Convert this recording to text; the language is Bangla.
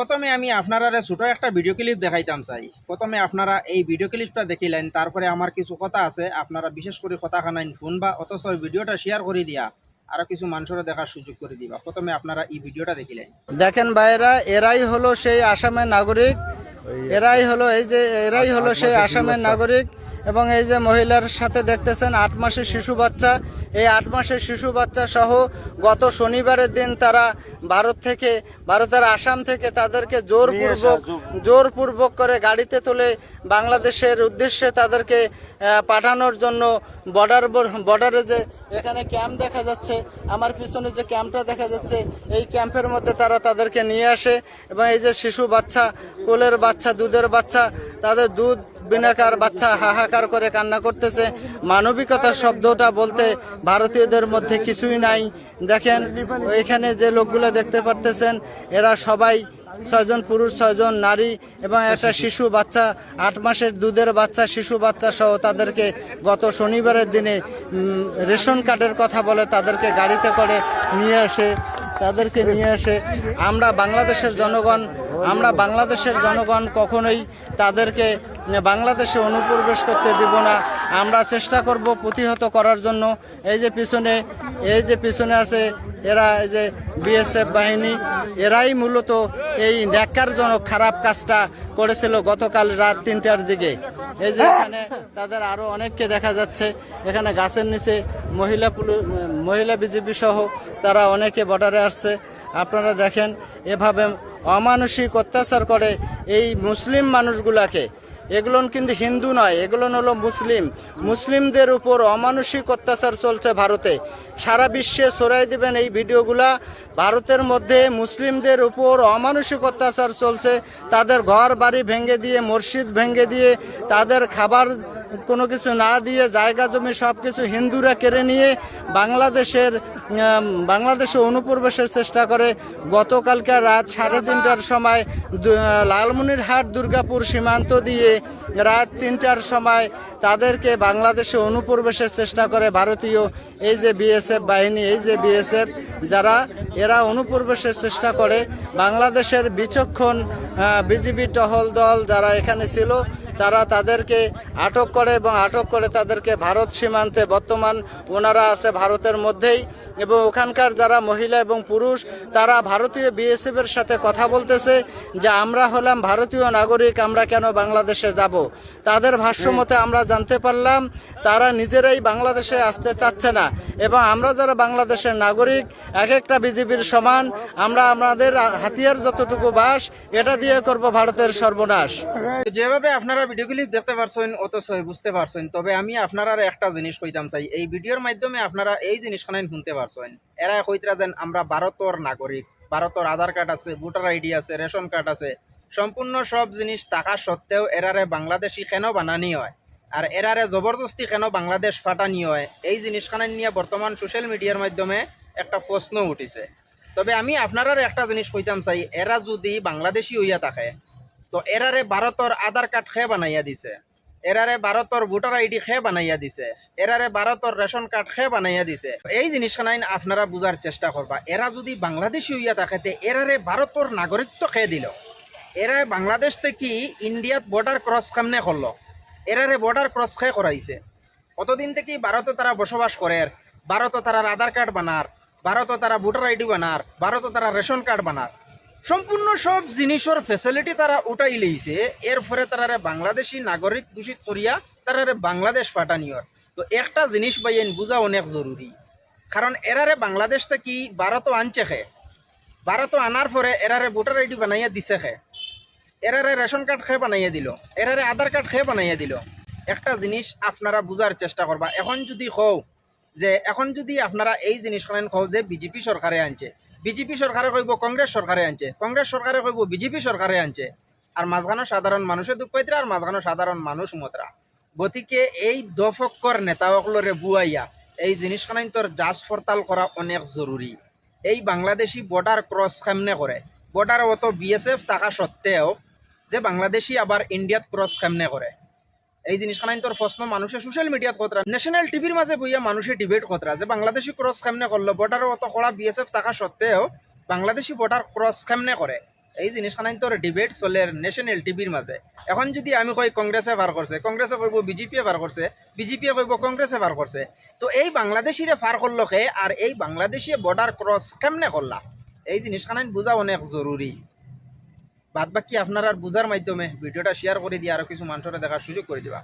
প্রথমে আমি আপনারা ছোট একটা ভিডিও ক্লিপ দেখাইতাম চাই। প্রথমে আপনারা এই ভিডিও ক্লিপটা দেখিলেন, তারপরে আমার কিছু কথা আছে, আপনারা বিশেষ করে কথা খানাইন ফোন বা অথচ ভিডিওটা শেয়ার করে দিয়া আরও কিছু মানুষের দেখার সুযোগ করে দিবা। প্রথমে আপনারা এই ভিডিওটা দেখিলেন। দেখেন ভাইরা এরাই হলো সেই আসামের নাগরিক। এরাই হলো এই যে এরাই হলো সেই আসামের নাগরিক এবং এই যে মহিলার সাথে দেখতেছেন আট মাসের শিশু বাচ্চা। এই আট মাসের শিশু বাচ্চা সহ গত শনিবারের দিন তারা ভারত থেকে ভারতের আসাম থেকে তাদেরকে জোরপূর্বক জোরপূর্বক করে গাড়িতে তুলে বাংলাদেশের উদ্দেশ্যে তাদেরকে পাঠানোর জন্য বর্ডার বর্ডারে যে এখানে ক্যাম্প দেখা যাচ্ছে, আমার পিছনে যে ক্যাম্পটা দেখা যাচ্ছে, এই ক্যাম্পের মধ্যে তারা তাদেরকে নিয়ে আসে এবং এই যে শিশু বাচ্চা, কোলের বাচ্চা, দুধের বাচ্চা, তাদের দুধ বিনাকার বাচ্চা হাহাকার করে কান্না করতেছে। মানবিকতার শব্দটা বলতে ভারতীয়দের মধ্যে কিছুই নাই। দেখেন, এখানে যে লোকগুলো দেখতে পারতেছেন, এরা সবাই ছয়জন পুরুষ ছয়জন নারী এবং একটা শিশু। বাচ্চা আট মাসের দুধের বাচ্চা শিশু বাচ্চা সহ তাদেরকে গত শনিবারের দিনে রেশন কার্ডের কথা বলে তাদেরকে গাড়িতে করে নিয়ে আসে তাদেরকে নিয়ে আসে। আমরা বাংলাদেশের জনগণ আমরা বাংলাদেশের জনগণ কখনোই তাদেরকে বাংলাদেশে অনুপ্রবেশ করতে দিব না। আমরা চেষ্টা করব প্রতিহত করার জন্য। এই যে পিছনে, এই যে পিছনে আছে, এরা এই যে বিএসএফ বাহিনী, এরাই মূলত এই ন্যাক্কারজনক খারাপ কাজটা করেছিল গতকাল রাত তিনটার দিকে। এই যে এখানে তাদের আরও অনেককে দেখা যাচ্ছে। এখানে গাছের নিচে মহিলা মহিলা বিজেপি সহ তারা অনেকে বর্ডারে আসছে। আপনারা দেখেন, এভাবে অমানসিক অত্যাচার করে এই মুসলিম মানুষগুলাকে এগুলো কিন্তু হিন্দু নয় এগুলো হলো মুসলিম। মুসলিমদের উপর অমানসিক অত্যাচার চলছে ভারতে। সারা বিশ্বে সরাই দেবেন এই ভিডিওগুলা। ভারতের মধ্যে মুসলিমদের উপর অমানসিক অত্যাচার চলছে। তাদের ঘর বাড়ি ভেঙে দিয়ে, মসজিদ ভেঙে দিয়ে, তাদের খাবার কোনো কিছু না দিয়ে জায়গা জমি সব কিছু হিন্দুরা কেড়ে নিয়ে বাংলাদেশের বাংলাদেশে অনুপ্রবেশের চেষ্টা করে। গতকালকে রাত সাড়ে তিনটার সময় লালমনিরহাট, দুর্গাপুর সীমান্ত দিয়ে রাত তিনটার সময় তাদেরকে বাংলাদেশে অনুপ্রবেশের চেষ্টা করে ভারতীয় এই যে বিএসএফ বাহিনী, এই যে বিএসএফ যারা, এরা অনুপ্রবেশের চেষ্টা করে। বাংলাদেশের বিচক্ষণ বিজিবি টহল দল যারা এখানে ছিল তারা তাদেরকে আটক করে এবং আটক করে তাদেরকে ভারত সীমান্তে বর্তমান ওনারা আছে ভারতের মধ্যেই এবং ওখানকার যারা মহিলা এবং পুরুষ, তারা ভারতীয় বিএসএফের সাথে কথা বলতেছে যে আমরা হলাম ভারতীয় নাগরিক, আমরা কেন বাংলাদেশে যাব? তাদের ভাষ্য মতে আমরা জানতে পারলাম তারা নিজেরাই বাংলাদেশে আসতে চাচ্ছে না। এবং আমরা যারা বাংলাদেশের নাগরিক, এক একটা বিজেপির সমান, আমরা আমাদের হাতিয়ার যতটুকু বাস, এটা দিয়ে করব ভারতের সর্বনাশ। যেভাবে আপনারা ভিডিও ক্লিপ দেখতে পারছেন, অথচ বুঝতে পারছেন, তবে আমি আপনারা একটা জিনিস কইতাম চাই। এই ভিডিওর মাধ্যমে আপনারা এই জিনিসখানে শুনতে পারছেন। এরা কইতরা যেন আমরা ভারতর নাগরিক, ভারতর আধার কার্ড আছে, ভোটার আইডি আছে, রেশন কার্ড আছে, সম্পূর্ণ সব জিনিস থাকা সত্ত্বেও এরারে বাংলাদেশি কেন বানানি হয়? আর এরারে জবরদস্তি কেন বাংলাদেশ ফাটানি হয়? এই জিনিসখানে নিয়ে বর্তমান সোশ্যাল মিডিয়ার মাধ্যমে একটা প্রশ্ন উঠিছে। তবে আমি আপনারা একটা জিনিস কইতাম চাই, এরা যদি বাংলাদেশি হইয়া থাকে, তো এরারে ভারতর আধার কার্ড খে বানাইয়া দিছে? এরারে ভারতর ভোটার আইডি খে বানাইয়া দিছে? এরারে ভারতর রেশন কার্ড খে বানাইয়া দিছে? এই জিনিসখানাইন আপনারা বুঝার চেষ্টা করবা, এরা যদি বাংলাদেশি হইয়া থাকে, তে এরারে ভারতর নাগরিকত্ব খেয়ে দিল? এরা বাংলাদেশ থেকে ইন্ডিয়াত বর্ডার ক্রস সামনে করল? এরারে বর্ডার ক্রস খে করাইছে। অতদিন থেকে ভারতে তারা বসবাস করে ভারতে তারা আধার কার্ড বানার ভারতে তারা ভোটার আইডি বানার ভারতে তারা রেশন কার্ড বানার। সম্পূর্ণ সব জিনিসের ফেসিলিটি তারা উঠাই লইছে। এর ফলে তারা বাংলাদেশি নাগরিক দূষিত করিয়া তারা বাংলাদেশ পাঠানিয়র তো একটা জিনিস বাইন বুঝা অনেক জরুরি। কারণ এরারে বাংলাদেশটা কি ভারতও আনছে খে? ভারতও আনার পরে এরারে ভোটার আইডি বানাইয়া দিছে খে? এরারে রেশন কার্ড খেয়ে বানাইয়া দিল। এরারে আধার কার্ড খেয়ে বানাইয়া দিল। একটা জিনিস আপনারা বুঝার চেষ্টা করবা। এখন যদি কও যে, এখন যদি আপনারা এই জিনিসখান কও যে, বিজেপি সরকারে আনছে। বিজেপি সরকারে কইব, কংগ্রেস সরকারে আনছে। কংগ্রেস সরকারে কইব, বিজেপি সরকারে আনছে। আর মাঝখানো সাধারণ মানুষে দুঃখ পাইতরা, আর মাঝখানো সাধারণ মানুষ মতরা। গতিকে এই দফক্কর নেতাসকলরে বুয়াইয়া এই জিনিসখানাই তোর জাজ পড়তাল করা অনেক জরুরি। এই বাংলাদেশি বর্ডার ক্রস কেমনে করে? বর্ডার অত বিএসএফ থাকা সত্ত্বেও যে বাংলাদেশি আবার ইন্ডিয়াত ক্রস কেমনে করে এই জিনিসখানাই তোর প্রশ্ন মানুষের সোশ্যাল মিডিয়াত কতরা ন্যাশনাল টিভির মাঝে বইয়া মানুষে ডিবেট কতরা যে বাংলাদেশি ক্রস কেমনে করল বর্ডার অত কড়া বিএসএফ থাকা সত্ত্বেও বাংলাদেশি বর্ডার ক্রস কেমনে করে এই জিনিসখানাই তোর ডিবেট চলে ন্যাশনাল টিভির মাঝে এখন যদি আমি কই কংগ্রেসে পার করছে কংগ্রেসে কইব বিজেপিয়ে পার করছে বিজেপিয়ে কইব কংগ্রেসে পার করছে তো এই বাংলাদেশিরে পার করল কে আর এই বাংলাদেশি বর্ডার ক্রস কেমনে করলা এই জিনিসখানাই বোঝা অনেক জরুরি বাদ বাকি আপনারা বুঝার মাধ্যমে ভিডিওটা শেয়ার করে দিয়ে আরও কিছু মানুষের দেখার সুযোগ করে দিবা।